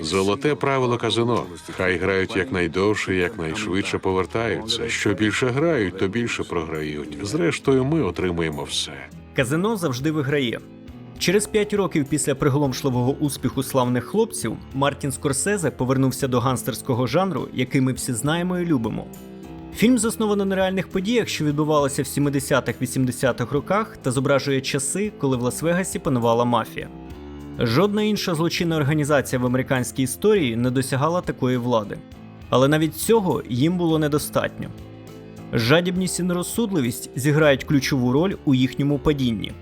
Золоте правило казино. Хай грають якнайдовше, якнайшвидше повертаються. Що більше грають, то більше програють. Зрештою, ми отримуємо все. Казино завжди виграє. Через 5 років після приголомшливого успіху славних хлопців Мартін Скорсезе повернувся до ганстерського жанру, який ми всі знаємо і любимо. Фільм засновано на реальних подіях, що відбувалися в 70-х-80-х роках, та зображує часи, коли в Лас-Вегасі панувала мафія. Жодна інша злочинна організація в американській історії не досягала такої влади. Але навіть цього їм було недостатньо. Жадібність і нерозсудливість зіграють ключову роль у їхньому падінні.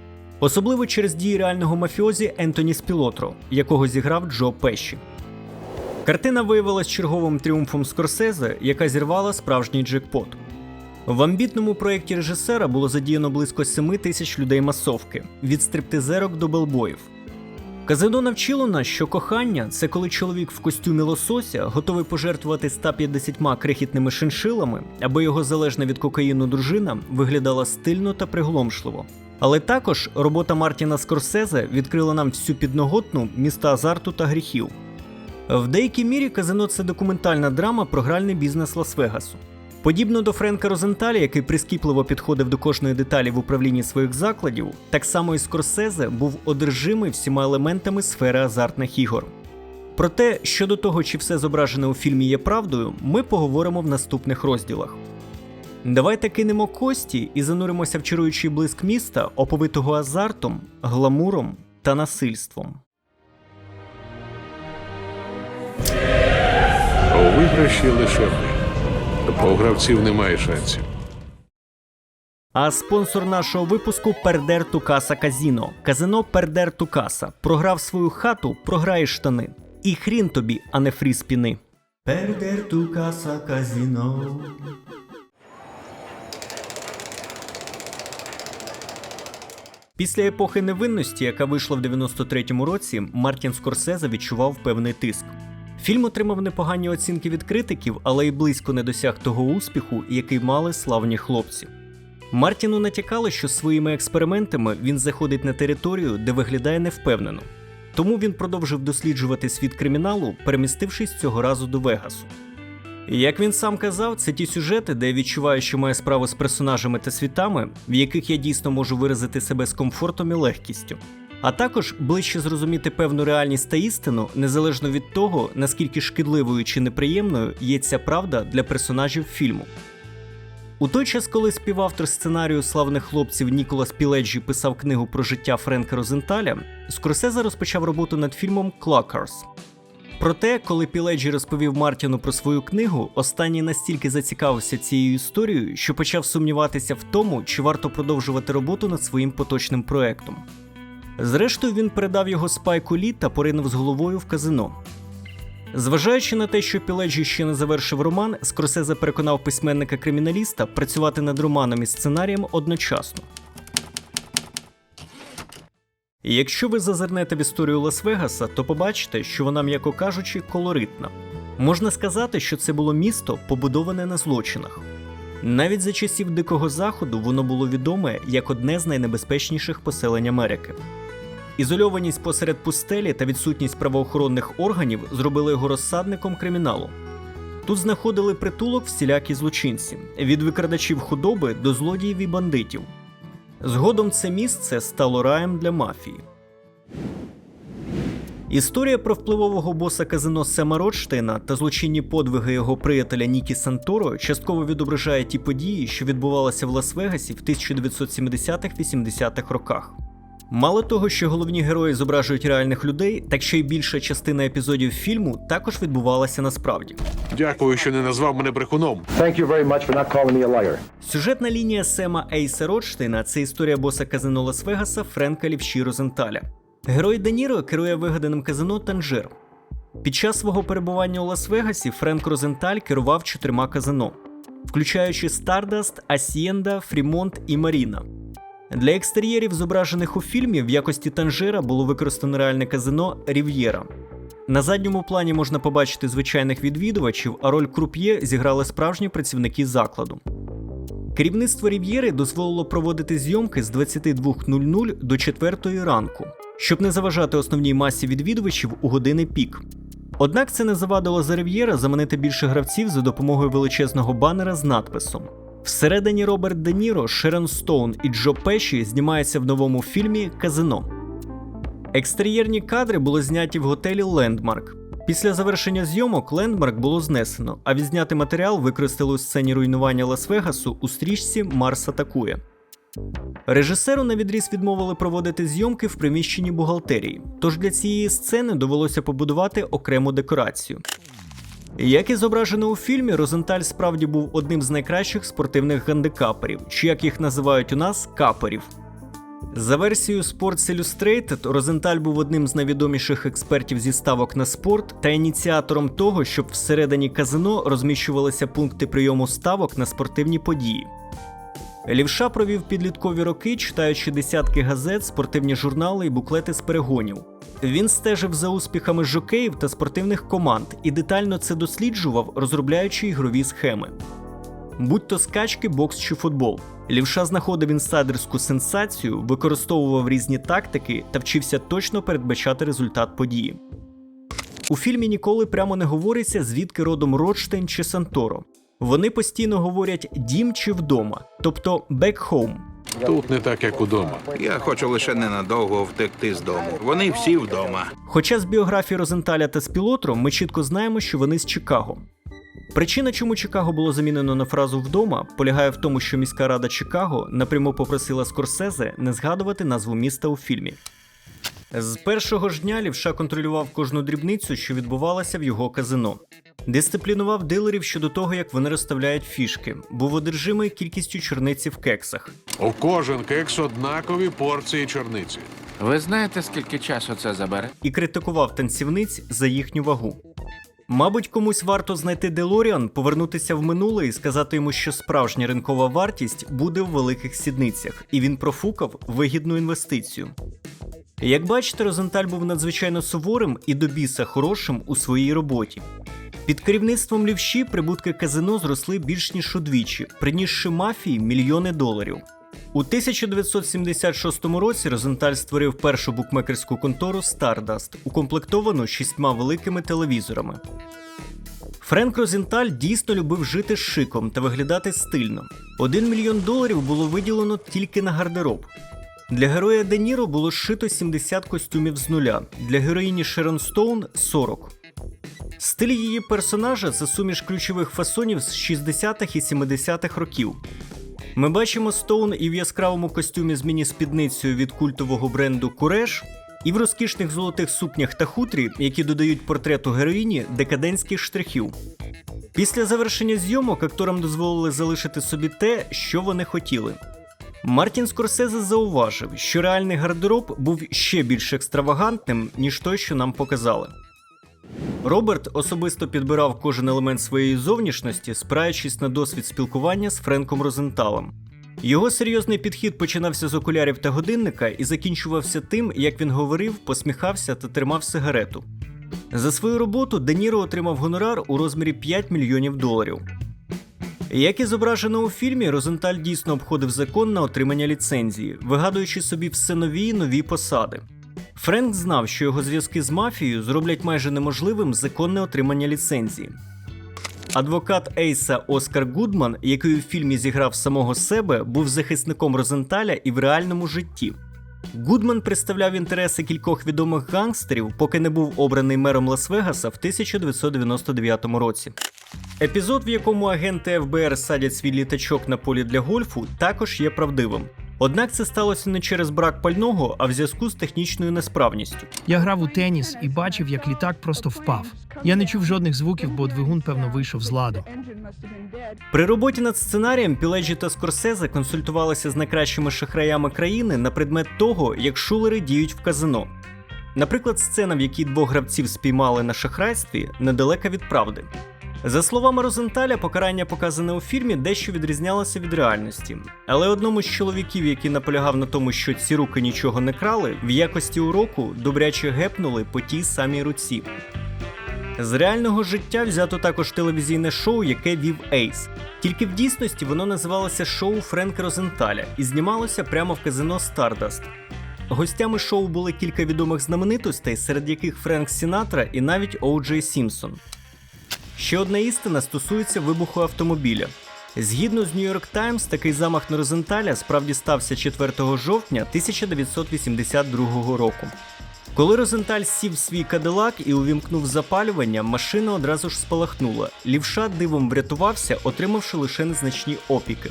Особливо через дії реального мафіозі Ентоні Спілотро, якого зіграв Джо Пеші. Картина виявилась черговим тріумфом Скорсезе, яка зірвала справжній джекпот. В амбітному проєкті режисера було задіяно близько 7 тисяч людей масовки від стриптизерок до белбоїв. Казино навчило нас, що кохання це коли чоловік в костюмі лосося готовий пожертвувати 150 крихітними шиншилами, аби його залежна від кокаїну дружина виглядала стильно та приголомшливо. Але також робота Мартіна Скорсезе відкрила нам всю підноготну міста азарту та гріхів. В деякій мірі казино це документальна драма про гральний бізнес Лас-Вегасу. Подібно до Френка Розенталя, який прискіпливо підходив до кожної деталі в управлінні своїх закладів, так само і Скорсезе був одержимий всіма елементами сфери азартних ігор. Про те, щодо того, чи все зображене у фільмі є правдою, ми поговоримо в наступних розділах. Давайте кинемо кості і зануримося в чаруючий блиск міста, оповитого азартом, гламуром та насильством. У виграші лише ми. По гравців немає шансів. А спонсор нашого випуску Пердер Тукаса Казіно. Казино Пердер Тукаса. Програв свою хату, програєш штани. І хрін тобі, а не фрі спіни. Пердер Тукаса Казіно. Після епохи невинності, яка вийшла в 93-му році, Мартін Скорсезе відчував певний тиск. Фільм отримав непогані оцінки від критиків, але й близько не досяг того успіху, який мали славні хлопці. Мартіну натякали, що своїми експериментами він заходить на територію, де виглядає невпевнено. Тому він продовжив досліджувати світ криміналу, перемістившись цього разу до Вегасу. Як він сам казав, це ті сюжети, де я відчуваю, що маю справу з персонажами та світами, в яких я дійсно можу виразити себе з комфортом і легкістю. А також ближче зрозуміти певну реальність та істину, незалежно від того, наскільки шкідливою чи неприємною є ця правда для персонажів фільму. У той час, коли співавтор сценарію славних хлопців Ніколас Піледжі писав книгу про життя Френка Розенталя, Скорсезе розпочав роботу над фільмом Клакерс. Проте, коли Піледжі розповів Мартіну про свою книгу, останній настільки зацікавився цією історією, що почав сумніватися в тому, чи варто продовжувати роботу над своїм поточним проектом. Зрештою, він передав його спайку Лі та поринув з головою в казино. Зважаючи на те, що Піледжі ще не завершив роман, Скорсезе переконав письменника-криміналіста працювати над романом і сценарієм одночасно. Якщо ви зазирнете в історію Лас-Вегаса, то побачите, що вона, м'яко кажучи, колоритна. Можна сказати, що це було місто, побудоване на злочинах. Навіть за часів Дикого Заходу воно було відоме як одне з найнебезпечніших поселень Америки. Ізольованість посеред пустелі та відсутність правоохоронних органів зробили його розсадником криміналу. Тут знаходили притулок всілякі злочинці від викрадачів худоби до злодіїв і бандитів. Згодом це місце стало раєм для мафії. Історія про впливового боса казино Сема Ротштейна та злочинні подвиги його приятеля Нікі Санторо частково відображає ті події, що відбувалися в Лас-Вегасі в 1970-80-х роках. Мало того, що головні герої зображують реальних людей, так ще й більша частина епізодів фільму також відбувалася насправді. Дякую, що не назвав мене брехуном. Thank you very much for not calling me a liar. Сюжетна лінія Сема Ейса Ротштейна це історія боса казино Лас-Вегаса Френка Лівші Розенталя. Герой Де Ніро керує вигаданим казино Танжер. Під час свого перебування у Лас-Вегасі Френк Розенталь керував чотирма казино, включаючи Стардаст, Асієнда, Фрімонт і Маріна. Для екстер'єрів, зображених у фільмі, в якості Танжера було використано реальне казино Рів'єра. На задньому плані можна побачити звичайних відвідувачів, а роль круп'є зіграли справжні працівники закладу. Керівництво Рів'єри дозволило проводити зйомки з 22.00 до 4 ранку, щоб не заважати основній масі відвідувачів у години пік. Однак це не завадило за Рив'єра заманити більше гравців за допомогою величезного банера з надписом. Всередині Роберт Де Ніро, Шерон Стоун і Джо Пеші знімаються в новому фільмі Казино. Екстер'єрні кадри були зняті в готелі Лендмарк. Після завершення зйомок Лендмарк було знесено, а відзнятий матеріал використали у сцені руйнування Лас-Вегасу у стрічці Марс атакує. Режисеру на відріз відмовили проводити зйомки в приміщенні бухгалтерії, тож для цієї сцени довелося побудувати окрему декорацію. Як і зображено у фільмі, Розенталь справді був одним з найкращих спортивних гандикаперів, чи як їх називають у нас каперів. За версією Sports Illustrated, Розенталь був одним з найвідоміших експертів зі ставок на спорт та ініціатором того, щоб всередині казино розміщувалися пункти прийому ставок на спортивні події. Лівша провів підліткові роки, читаючи десятки газет, спортивні журнали і буклети з перегонів. Він стежив за успіхами жокеїв та спортивних команд і детально це досліджував, розробляючи ігрові схеми. Будь то скачки, бокс чи футбол. Лівша знаходив інсайдерську сенсацію, використовував різні тактики та вчився точно передбачати результат події. У фільмі ніколи прямо не говориться, звідки родом Ротштейн чи Санторо. Вони постійно говорять дім чи вдома, тобто back home. Тут не так, як удома. Я хочу лише ненадовго втекти з дому. Вони всі вдома. Хоча з біографії Розенталя та Спілотру ми чітко знаємо, що вони з Чикаго. Причина, чому Чикаго було замінено на фразу вдома, полягає в тому, що міська рада Чикаго напряму попросила Скорсезе не згадувати назву міста у фільмі. З першого ж дня лівша контролював кожну дрібницю, що відбувалася в його казино. Дисциплінував дилерів щодо того, як вони розставляють фішки, був одержимий кількістю чорниці в кексах. У кожен кекс однакові порції чорниці. Ви знаєте, скільки часу це забере? і критикував танцівниць за їхню вагу. Мабуть, комусь варто знайти Делоріан, повернутися в минуле і сказати йому, що справжня ринкова вартість буде в великих сідницях, і він профукав вигідну інвестицію. Як бачите, Розенталь був надзвичайно суворим і до біса хорошим у своїй роботі. Під керівництвом лівші прибутки казино зросли більш ніж удвічі, принісши мафії мільйони доларів. У 1976 році Розенталь створив першу букмекерську контору Stardust, укомплектовану шістьма великими телевізорами. Френк Розенталь дійсно любив жити шиком та виглядати стильно. Один мільйон доларів було виділено тільки на гардероб. Для героя Де Ніро було зшито 70 костюмів з нуля, для героїні Шерон Стоун 40. Стиль її персонажа це суміш ключових фасонів з 60-х і 70-х років. Ми бачимо Стоун і в яскравому костюмі з міні-спідницею від культового бренду Куреш, і в розкішних золотих сукнях та хутрі, які додають портрету героїні декадентських штрихів. Після завершення зйомок акторам дозволили залишити собі те, що вони хотіли. Мартін Скорсезе зауважив, що реальний гардероб був ще більш екстравагантним, ніж той, що нам показали. Роберт особисто підбирав кожен елемент своєї зовнішності, спираючись на досвід спілкування з Френком Розенталем. Його серйозний підхід починався з окулярів та годинника і закінчувався тим, як він говорив, посміхався та тримав сигарету. За свою роботу Де Ніро отримав гонорар у розмірі 5 мільйонів доларів. Як і зображено у фільмі, Розенталь дійсно обходив закон на отримання ліцензії, вигадуючи собі все нові й нові посади. Френк знав, що його зв'язки з мафією зроблять майже неможливим законне отримання ліцензії. Адвокат Ейса Оскар Гудман, який у фільмі зіграв самого себе, був захисником Розенталя і в реальному житті. Гудман представляв інтереси кількох відомих гангстерів, поки не був обраний мером Лас-Вегаса в 1999 році. Епізод, в якому агенти ФБР садять свій літачок на полі для гольфу, також є правдивим. Однак це сталося не через брак пального, а в зв'язку з технічною несправністю. Я грав у теніс і бачив, як літак просто впав. Я не чув жодних звуків, бо двигун, певно, вийшов з ладу. При роботі над сценарієм Піледжі та Скорсезе консультувалися з найкращими шахраями країни на предмет того, як шулери діють в казино. Наприклад, сцена, в якій двох гравців спіймали на шахрайстві, недалека від правди. За словами Розенталя, покарання, показане у фільмі, дещо відрізнялося від реальності. Але одному з чоловіків, який наполягав на тому, що ці руки нічого не крали, в якості уроку добряче гепнули по тій самій руці. З реального життя взято також телевізійне шоу, яке вів Ейс. Тільки в дійсності воно називалося шоу Френка Розенталя і знімалося прямо в казино Stardust. Гостями шоу були кілька відомих знаменитостей, серед яких Френк Сінатра і навіть Оу Джей Сімпсон. Ще одна істина стосується вибуху автомобіля. Згідно з New York Times, такий замах на Розенталя справді стався 4 жовтня 1982 року. Коли Розенталь сів в свій кадилак і увімкнув запалювання, машина одразу ж спалахнула. Лівша дивом врятувався, отримавши лише незначні опіки.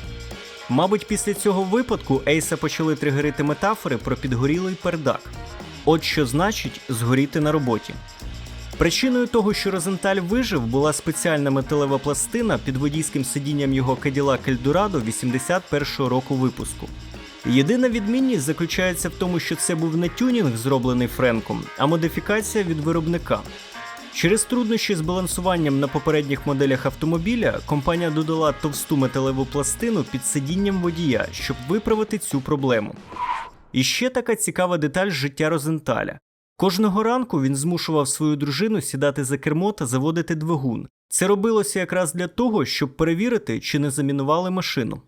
Мабуть, після цього випадку Ейса почали тригерити метафори про підгорілий пердак. От що значить згоріти на роботі. Причиною того, що Розенталь вижив, була спеціальна металева пластина під водійським сидінням його Cadillac Eldorado 81-го року випуску. Єдина відмінність заключається в тому, що це був не тюнінг, зроблений Френком, а модифікація від виробника. Через труднощі з балансуванням на попередніх моделях автомобіля компанія додала товсту металеву пластину під сидінням водія, щоб виправити цю проблему. І ще така цікава деталь життя Розенталя. Кожного ранку він змушував свою дружину сідати за кермо та заводити двигун. Це робилося якраз для того, щоб перевірити, чи не замінували машину.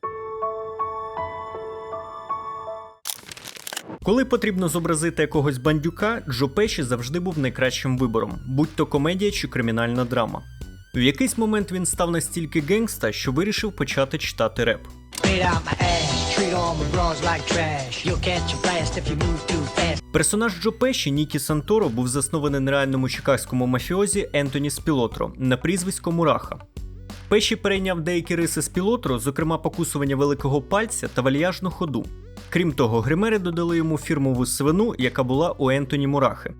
Коли потрібно зобразити якогось бандюка, Джо Пеші завжди був найкращим вибором, будь то комедія чи кримінальна драма. В якийсь момент він став настільки генгста, що вирішив почати читати реп. Персонаж Джо Пеші Нікі Санторо був заснований на реальному чикагському мафіозі Ентоні Спілотро на прізвисько Мураха. Пеші перейняв деякі риси Спілотро, зокрема покусування великого пальця та вальяжну ходу. Крім того, гримери додали йому фірмову свину, яка була у Ентоні Мурахи.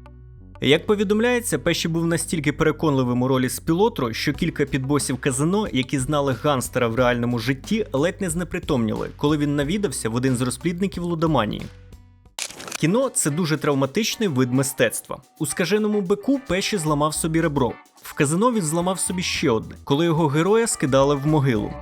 Як повідомляється, Пеші був настільки переконливим у ролі Спілотро, що кілька підбосів казино, які знали ганстера в реальному житті, ледь не знепритомніли, коли він навідався в один з розплідників лудоманії. Кіно це дуже травматичний вид мистецтва. У скаженому бику Пеші зламав собі ребро. В казино він зламав собі ще одне, коли його героя скидали в могилу.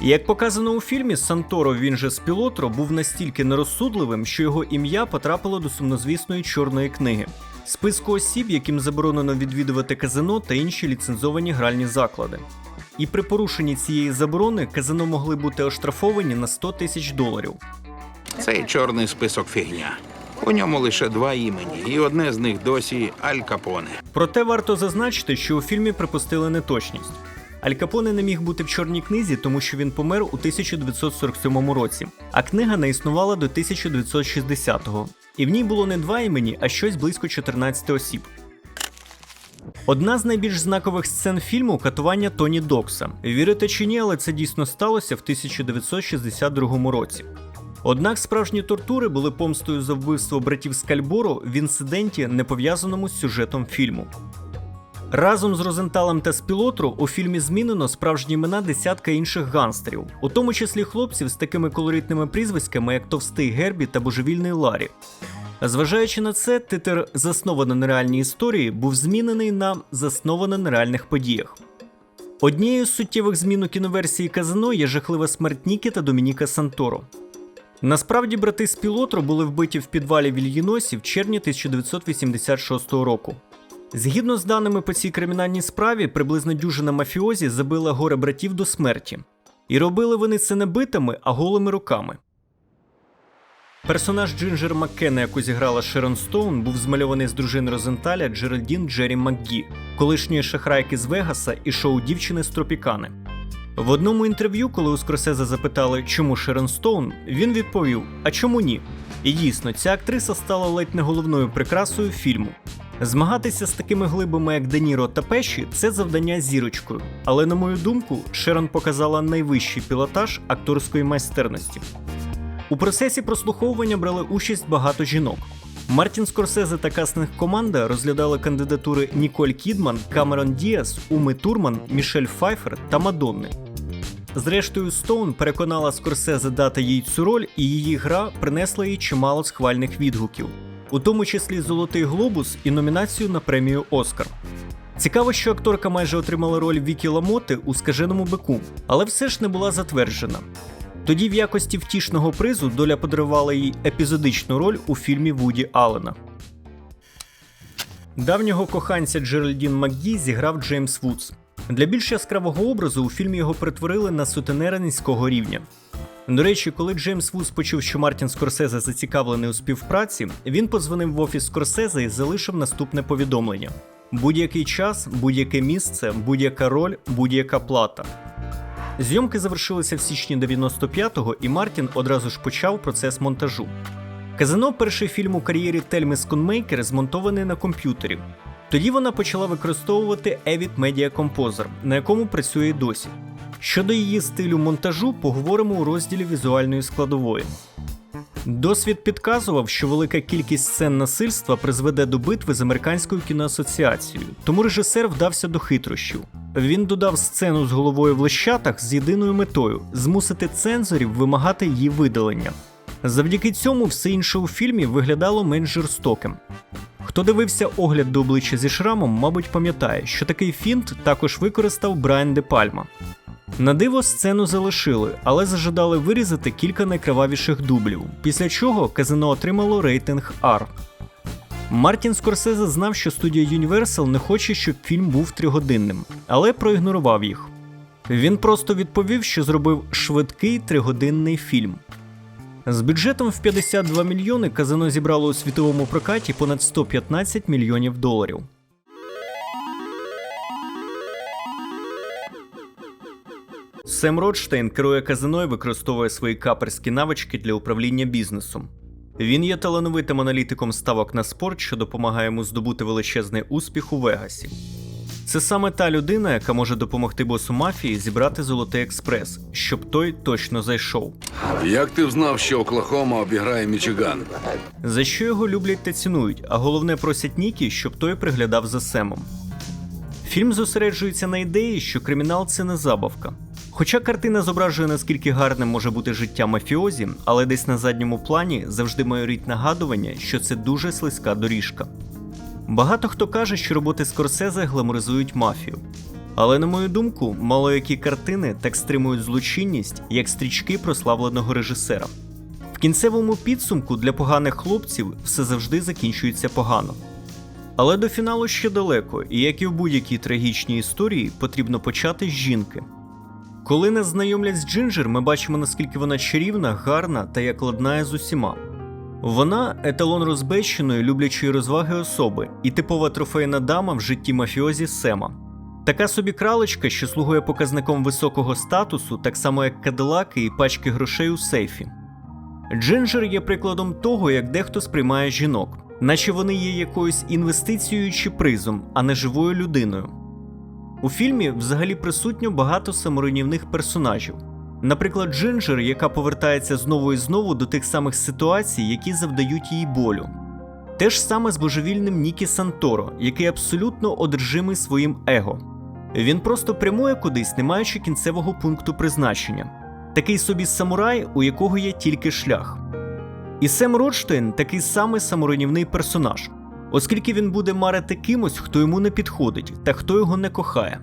Як показано у фільмі, Санторо, він же Спілотро, був настільки нерозсудливим, що його ім'я потрапило до сумнозвісної чорної книги. Списку осіб, яким заборонено відвідувати казино та інші ліцензовані гральні заклади. І при порушенні цієї заборони казино могли бути оштрафовані на 100 тисяч доларів. Цей чорний список фігня. У ньому лише два імені, і одне з них досі Аль Капоне. Проте варто зазначити, що у фільмі припустили неточність. Аль Капоне не міг бути в чорній книзі, тому що він помер у 1947 році, а книга не існувала до 1960-го. І в ній було не два імені, а щось близько 14 осіб. Одна з найбільш знакових сцен фільму катування Тоні Докса. Вірите чи ні, але це дійсно сталося в 1962 році. Однак справжні тортури були помстою за вбивство братів Скальборо в інциденті, не пов'язаному з сюжетом фільму. Разом з Розенталем та Спілотру у фільмі змінено справжні імена десятка інших ганстерів, у тому числі хлопців з такими колоритними прізвиськами, як Товстий Гербі та Божевільний Ларі. Зважаючи на це, титр засновано на реальній історії був змінений на засновано на реальних подіях. Однією з суттєвих змін у кіноверсії казино є жахлива смерть Нікі та Домініка Санторо. Насправді брати з Пілотро були вбиті в підвалі в Ільїносі в червні 1986 року. Згідно з даними по цій кримінальній справі, приблизно дюжина мафіозі забила горе братів до смерті. І робили вони це не битами, а голими руками. Персонаж Джинджер Маккена, яку зіграла Шерон Стоун, був змальований з дружини Розенталя Джеральдін Джері МакГі, колишньої шахрайки з Вегаса і шоу дівчини з Тропікани. В одному інтерв'ю, коли у Скорсезе запитали, чому Шерон Стоун, він відповів: А чому ні? І дійсно, ця актриса стала ледь не головною прикрасою фільму. Змагатися з такими глибами, як Де Ніро та Пеші, це завдання зірочкою. Але на мою думку, Шерон показала найвищий пілотаж акторської майстерності. У процесі прослуховування брали участь багато жінок. Мартін Скорсезе та кастинг команда розглядали кандидатури Ніколь Кідман, Камерон Діас, Уми Турман, Мішель Файфер та Мадонни. Зрештою, Стоун переконала Скорсезе дати їй цю роль, і її гра принесла їй чимало схвальних відгуків, у тому числі Золотий глобус і номінацію на премію Оскар. Цікаво, що акторка майже отримала роль Вікі Ламоти у скаженому бику, але все ж не була затверджена. Тоді в якості втішного призу доля подарувала їй епізодичну роль у фільмі Вуді Аллена. Давнього коханця Джеральдін МакГі зіграв Джеймс Вудс. Для більш яскравого образу у фільмі його перетворили на сутенера низького рівня. До речі, коли Джеймс Вуз почув, що Мартін Скорсезе зацікавлений у співпраці, він подзвонив в офіс Скорсезе і залишив наступне повідомлення: будь-який час, будь-яке місце, будь-яка роль, будь-яка плата. Зйомки завершилися в січні 95-го, і Мартін одразу ж почав процес монтажу. Казино перший фільм у кар'єрі Тельми Скунмейкер змонтований на комп'ютері. Тоді вона почала використовувати Avid Media Composer, на якому працює досі. Щодо її стилю монтажу, поговоримо у розділі візуальної складової. Досвід підказував, що велика кількість сцен насильства призведе до битви з американською кіноасоціацією, тому режисер вдався до хитрощів. Він додав сцену з головою в лещатах з єдиною метою змусити цензорів вимагати її видалення. Завдяки цьому все інше у фільмі виглядало менш жорстоким. Хто дивився огляд до обличчя зі шрамом, мабуть, пам'ятає, що такий фінт також використав Брайан Де Пальма. На диво сцену залишили, але зажадали вирізати кілька найкривавіших дублів, після чого казино отримало рейтинг R. Мартін Скорсезе знав, що студія Universal не хоче, щоб фільм був тригодинним, але проігнорував їх. Він просто відповів, що зробив швидкий тригодинний фільм. З бюджетом в 52 мільйони казино зібрало у світовому прокаті понад 115 мільйонів доларів. Сем Ротштейн керує казино і використовує свої каперські навички для управління бізнесом. Він є талановитим аналітиком ставок на спорт, що допомагає йому здобути величезний успіх у Вегасі. Це саме та людина, яка може допомогти босу мафії зібрати золотий експрес, щоб той точно зайшов. Як ти взнав, що Оклахома обіграє Мічиган? За що його люблять та цінують, а головне просять Нікі, щоб той приглядав за Семом. Фільм зосереджується на ідеї, що кримінал це не забавка. Хоча картина зображує наскільки гарним може бути життя мафіозі, але десь на задньому плані завжди майорить нагадування, що це дуже слизька доріжка. Багато хто каже, що роботи Скорсезе гламоризують мафію. Але на мою думку, мало які картини так стримують злочинність, як стрічки прославленого режисера. В кінцевому підсумку для поганих хлопців все завжди закінчується погано. Але до фіналу ще далеко, і як і в будь-якій трагічній історії, потрібно почати з жінки. Коли нас знайомлять з Джинджер, ми бачимо, наскільки вона чарівна, гарна та як ладнає з усіма. Вона еталон розбещеної, люблячої розваги особи і типова трофейна дама в житті мафіозі Сема. Така собі кралечка, що слугує показником високого статусу, так само як кадилаки і пачки грошей у сейфі. Джинджер є прикладом того, як дехто сприймає жінок, наче вони є якоюсь інвестицією чи призом, а не живою людиною. У фільмі взагалі присутньо багато саморуйнівних персонажів. Наприклад, Джинджер, яка повертається знову і знову до тих самих ситуацій, які завдають їй болю. Те ж саме з божевільним Нікі Санторо, який абсолютно одержимий своїм его. Він просто прямує кудись, не маючи кінцевого пункту призначення. Такий собі самурай, у якого є тільки шлях. І Сем Ротштейн такий самий саморуйнівний персонаж, оскільки він буде марити кимось, хто йому не підходить та хто його не кохає.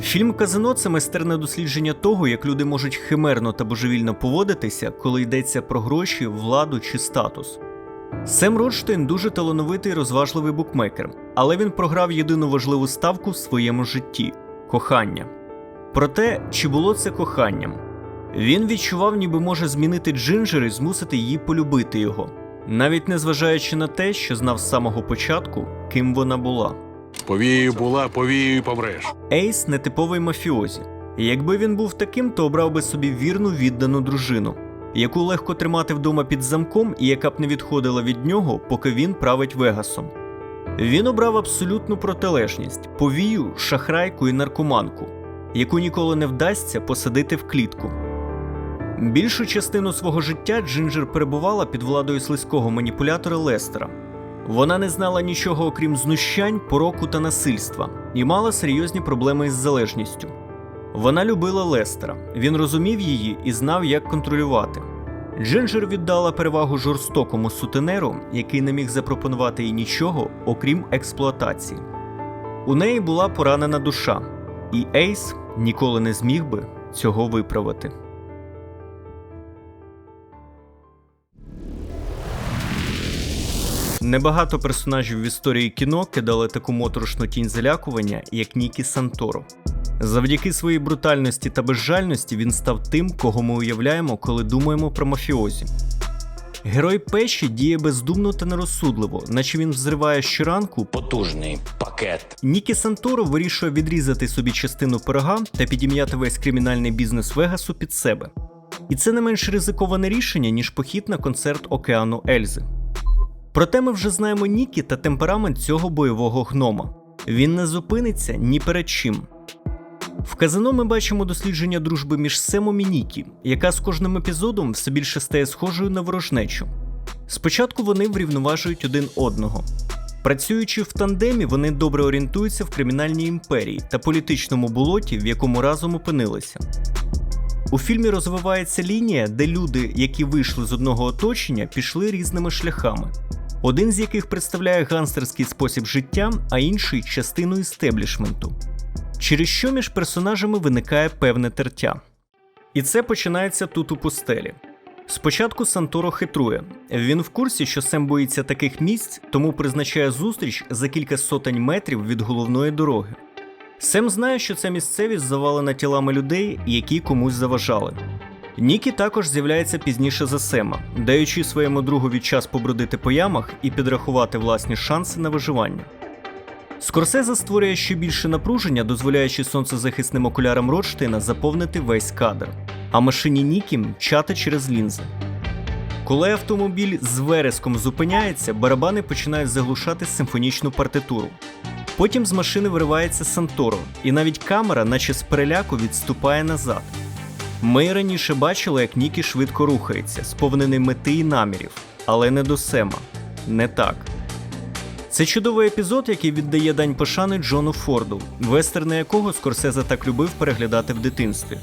Фільм Казино це майстерне дослідження того, як люди можуть химерно та божевільно поводитися, коли йдеться про гроші, владу чи статус. Сем Ротштейн дуже талановитий і розважливий букмекер, але він програв єдину важливу ставку в своєму житті кохання. Проте, чи було це коханням? Він відчував, ніби може змінити Джинджер і змусити її полюбити його, навіть незважаючи на те, що знав з самого початку, ким вона була. Повією була, повією помреш. Ейс нетиповий мафіозі. Якби він був таким, то обрав би собі вірну віддану дружину, яку легко тримати вдома під замком і яка б не відходила від нього, поки він править Вегасом. Він обрав абсолютну протилежність повію, шахрайку і наркоманку, яку ніколи не вдасться посадити в клітку. Більшу частину свого життя Джинджер перебувала під владою слизького маніпулятора Лестера. Вона не знала нічого окрім знущань, пороку та насильства і мала серйозні проблеми із залежністю. Вона любила Лестера, він розумів її і знав, як контролювати. Джинджер віддала перевагу жорстокому сутенеру, який не міг запропонувати їй нічого, окрім експлуатації. У неї була поранена душа, і Ейс ніколи не зміг би цього виправити. Небагато персонажів в історії кіно кидали таку моторошну тінь залякування, як Нікі Санторо. Завдяки своїй брутальності та безжальності він став тим, кого ми уявляємо, коли думаємо про мафіозі. Герой Пеші діє бездумно та нерозсудливо, наче він взриває щоранку потужний пакет. Нікі Санторо вирішує відрізати собі частину пирога та підім'яти весь кримінальний бізнес Вегасу під себе. І це не менш ризиковане рішення, ніж похід на концерт океану Ельзи. Проте ми вже знаємо Нікі та темперамент цього бойового гнома. Він не зупиниться ні перед чим. В казино ми бачимо дослідження дружби між Семом і Нікі, яка з кожним епізодом все більше стає схожою на ворожнечу. Спочатку вони врівноважують один одного. Працюючи в тандемі, вони добре орієнтуються в кримінальній імперії та політичному болоті, в якому разом опинилися. У фільмі розвивається лінія, де люди, які вийшли з одного оточення, пішли різними шляхами. Один з яких представляє гангстерський спосіб життя, а інший частину істеблішменту. Через що між персонажами виникає певне тертя. І це починається тут у пустелі. Спочатку Санторо хитрує. Він в курсі, що Сем боїться таких місць, тому призначає зустріч за кілька сотень метрів від головної дороги. Сем знає, що ця місцевість завалена тілами людей, які комусь заважали. Нікі також з'являється пізніше за Сема, даючи своєму другові час побродити по ямах і підрахувати власні шанси на виживання. Скорсезе створює ще більше напруження, дозволяючи сонцезахисним окулярам Ротштейна заповнити весь кадр, а машині Нікі мчати через лінзи. Коли автомобіль з вереском зупиняється, барабани починають заглушати симфонічну партитуру. Потім з машини виривається Санторо, і навіть камера, наче з переляку, відступає назад. Ми раніше бачили, як Нікі швидко рухається, сповнений мети і намірів, але не до Сема. Не так. Це чудовий епізод, який віддає дань пошани Джону Форду, вестерни якого Скорсезе так любив переглядати в дитинстві.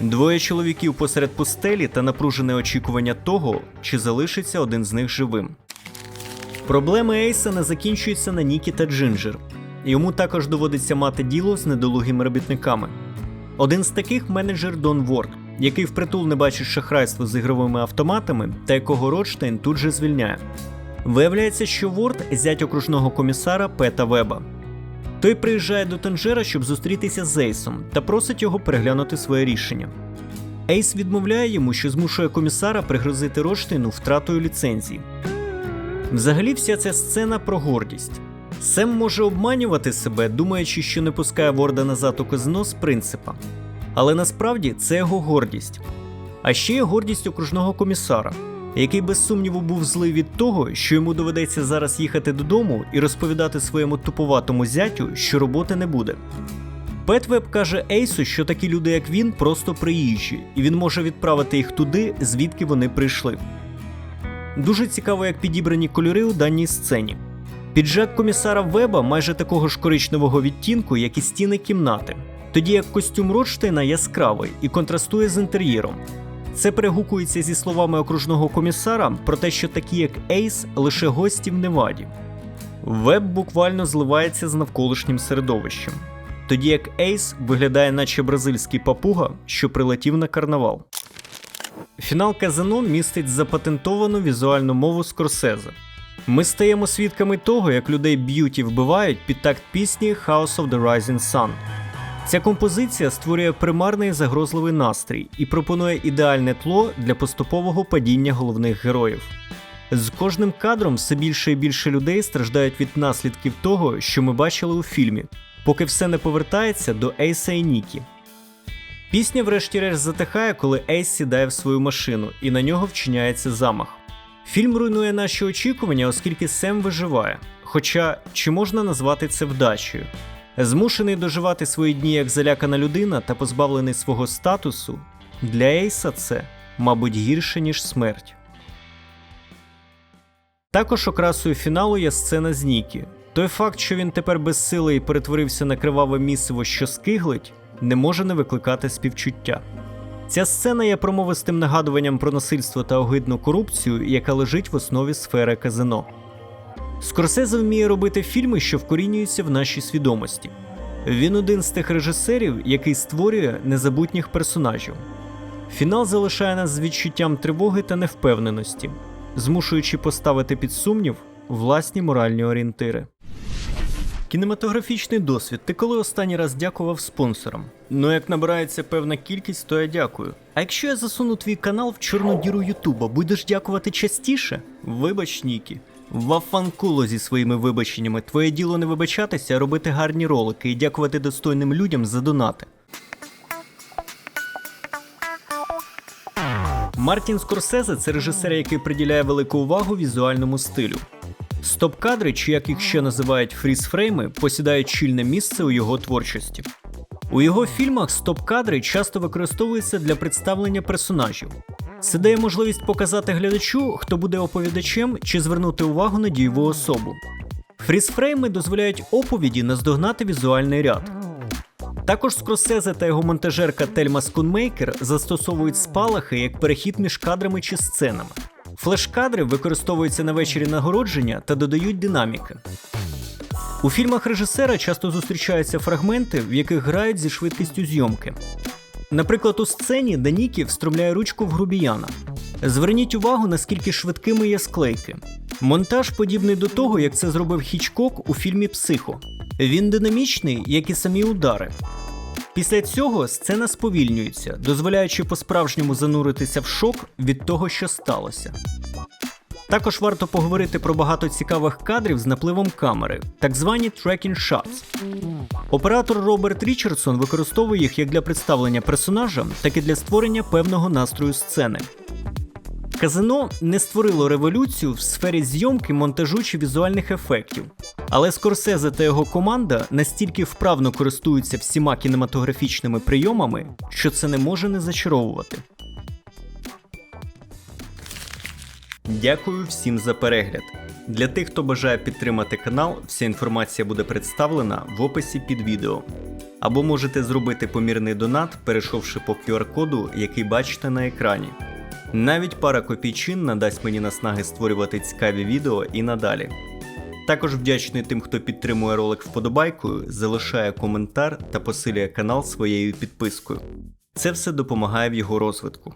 Двоє чоловіків посеред пустелі та напружене очікування того, чи залишиться один з них живим. Проблеми Ейса не закінчуються на Нікі та Джинджер. Йому також доводиться мати діло з недолугими робітниками. Один з таких менеджер Дон Ворд, який впритул не бачить шахрайство з ігровими автоматами та якого Ротштейн тут же звільняє. Виявляється, що Ворд зять окружного комісара Пета Веба. Той приїжджає до Танжера, щоб зустрітися з Ейсом та просить його переглянути своє рішення. Ейс відмовляє йому, що змушує комісара пригрозити Ротштейну втратою ліцензії. Взагалі, вся ця сцена про гордість. Сем може обманювати себе, думаючи, що не пускає Ворда назад у казино з принципа. Але насправді це його гордість. А ще є гордість окружного комісара, який без сумніву був злий від того, що йому доведеться зараз їхати додому і розповідати своєму туповатому зятю, що роботи не буде. Петвеб каже Ейсу, що такі люди, як він, просто приїжджі, і він може відправити їх туди, звідки вони прийшли. Дуже цікаво, як підібрані кольори у даній сцені. Піджак комісара Веба майже такого ж коричневого відтінку, як і стіни кімнати, тоді як костюм Ротштейна яскравий і контрастує з інтер'єром. Це перегукується зі словами окружного комісара про те, що такі як Ейс лише гості в Неваді. Веб буквально зливається з навколишнім середовищем, тоді як Ейс виглядає наче бразильський папуга, що прилетів на карнавал. Фінал казино містить запатентовану візуальну мову Скорсезе. Ми стаємо свідками того, як людей б'ють і вбивають під такт пісні House of the Rising Sun. Ця композиція створює примарний загрозливий настрій і пропонує ідеальне тло для поступового падіння головних героїв. З кожним кадром все більше і більше людей страждають від наслідків того, що ми бачили у фільмі, поки все не повертається до Ейса і Нікі. Пісня, врешті-решт, затихає, коли Ейс сідає в свою машину і на нього вчиняється замах. Фільм руйнує наші очікування, оскільки Сем виживає. Хоча чи можна назвати це вдачею? Змушений доживати свої дні як залякана людина та позбавлений свого статусу, для Ейса це, мабуть, гірше, ніж смерть. Також окрасою фіналу є сцена з Нікі. Той факт, що він тепер безсилий і перетворився на криваве місиво, що скиглить, не може не викликати співчуття. Ця сцена є промовистим нагадуванням про насильство та огидну корупцію, яка лежить в основі сфери казино. Скорсезе вміє робити фільми, що вкорінюються в нашій свідомості. Він один з тих режисерів, який створює незабутніх персонажів. Фінал залишає нас з відчуттям тривоги та невпевненості, змушуючи поставити під сумнів власні моральні орієнтири. Кінематографічний досвід. Ти коли останній раз дякував спонсорам? Ну, як набирається певна кількість, то я дякую. А якщо я засуну твій канал в чорну діру Ютуба, будеш дякувати частіше? Вибач, Нікі. Вафанкуло зі своїми вибаченнями. Твоє діло не вибачатися, а робити гарні ролики і дякувати достойним людям за донати. Мартін Скорсезе це режисер, який приділяє велику увагу візуальному стилю. Стоп-кадри, чи як їх ще називають фріз-фрейми, посідають чільне місце у його творчості. У його фільмах стоп-кадри часто використовуються для представлення персонажів. Це дає можливість показати глядачу, хто буде оповідачем, чи звернути увагу на дієву особу. Фріз-фрейми дозволяють оповіді наздогнати візуальний ряд. Також Скорсезе та його монтажерка Тельма Скунмейкер застосовують спалахи як перехід між кадрами чи сценами. Флеш-кадри використовуються на вечері нагородження та додають динаміки. У фільмах режисера часто зустрічаються фрагменти, в яких грають зі швидкістю зйомки. Наприклад, у сцені Данікі встромляє ручку в грубіяна. Зверніть увагу, наскільки швидкими є склейки. Монтаж подібний до того, як це зробив Хічкок у фільмі Психо. Він динамічний, як і самі удари. Після цього сцена сповільнюється, дозволяючи по-справжньому зануритися в шок від того, що сталося. Також варто поговорити про багато цікавих кадрів з напливом камери, так звані tracking shots. Оператор Роберт Річардсон використовує їх як для представлення персонажа, так і для створення певного настрою сцени. Казино не створило революцію в сфері зйомки, монтажу чи візуальних ефектів. Але Скорсезе та його команда настільки вправно користуються всіма кінематографічними прийомами, що це не може не зачаровувати. Дякую всім за перегляд. Для тих, хто бажає підтримати канал, вся інформація буде представлена в описі під відео. Або можете зробити помірний донат, перейшовши по QR-коду, який бачите на екрані. Навіть пара копійчин надасть мені наснаги створювати цікаві відео і надалі. Також вдячний тим, хто підтримує ролик вподобайкою, залишає коментар та посилює канал своєю підпискою. Це все допомагає в його розвитку.